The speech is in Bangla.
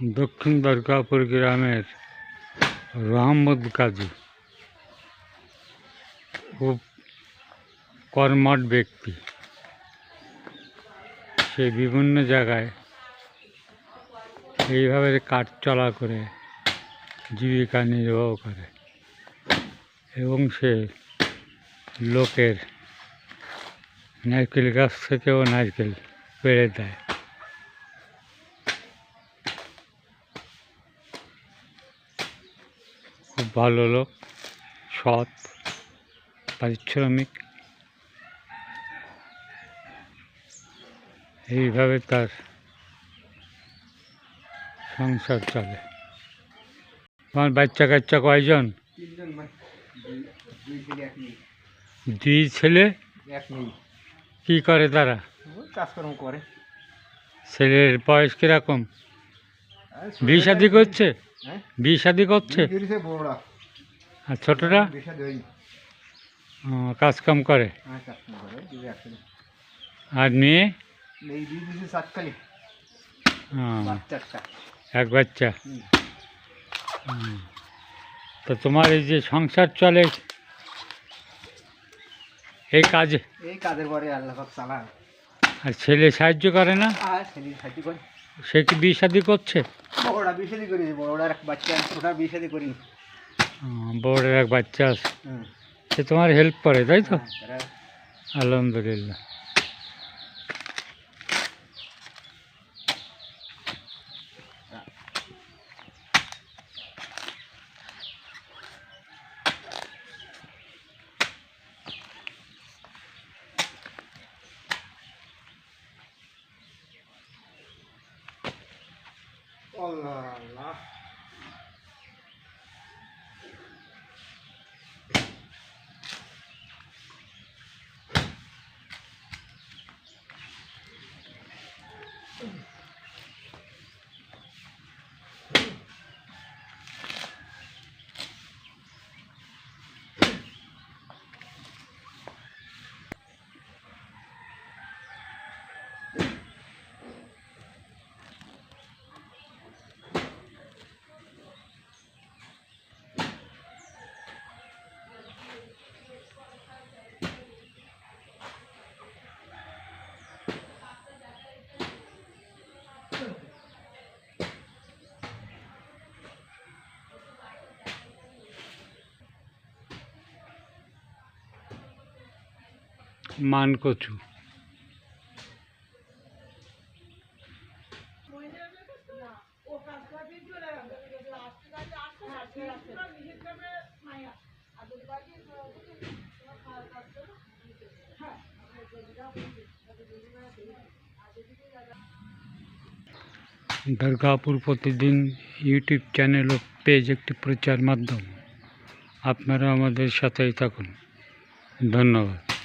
দক্ষিণ দুর্গাপুর গ্রামের রহমদ কাজী, খুব কর্মট ব্যক্তি। সে বিভিন্ন জায়গায় এইভাবে কাঠ চলা করে জীবিকা নির্বাহ করে এবং সে লোকের নারকেল গাছ থেকেও নারকেল পেড়ে দেয়। খুব ভালো লোক সৎ পারিশ্রমিক। এইভাবে তার সংসার চলে। তোমার বাচ্চা কাচ্চা কয়জন? দুই- ছেলে কি করে তারা? কাজকর্ম করে। ছেলের বয়স কীরকম? বিয়ে শাদি করছে? বিয়ে শাদি করছে? বিয়ে করেছে আর ছোটরা? কাজকাম করে? হ্যাঁ আর মেয়ে? এক বাচ্চা। তো তোমার এই যে সংসার চলে এই কাজে? এই কাজের পরে আল্লাহ আর ছেলে সাহায্য করে না? ছেলে সাথে করে। সে কি বিয়ে শাদি করছে? বড়রা বিয়ে শাদি করেছে বড়রার এক বাচ্চা ছোটার বিয়ে শাদি করিনি। ও, এক বাচ্চা আছে। সে তোমার হেল্প করে তাই তো? হ্যাঁ, আলহামদুলিল্লাহ। আল্লাহ আল্লাহ মান কচু দুর্গাপুর প্রতিদিন ইউটিউব চ্যানেল ও পেজ একটি প্রচার মাধ্যম। আপনারা আমাদের সাথেই থাকুন। ধন্যবাদ।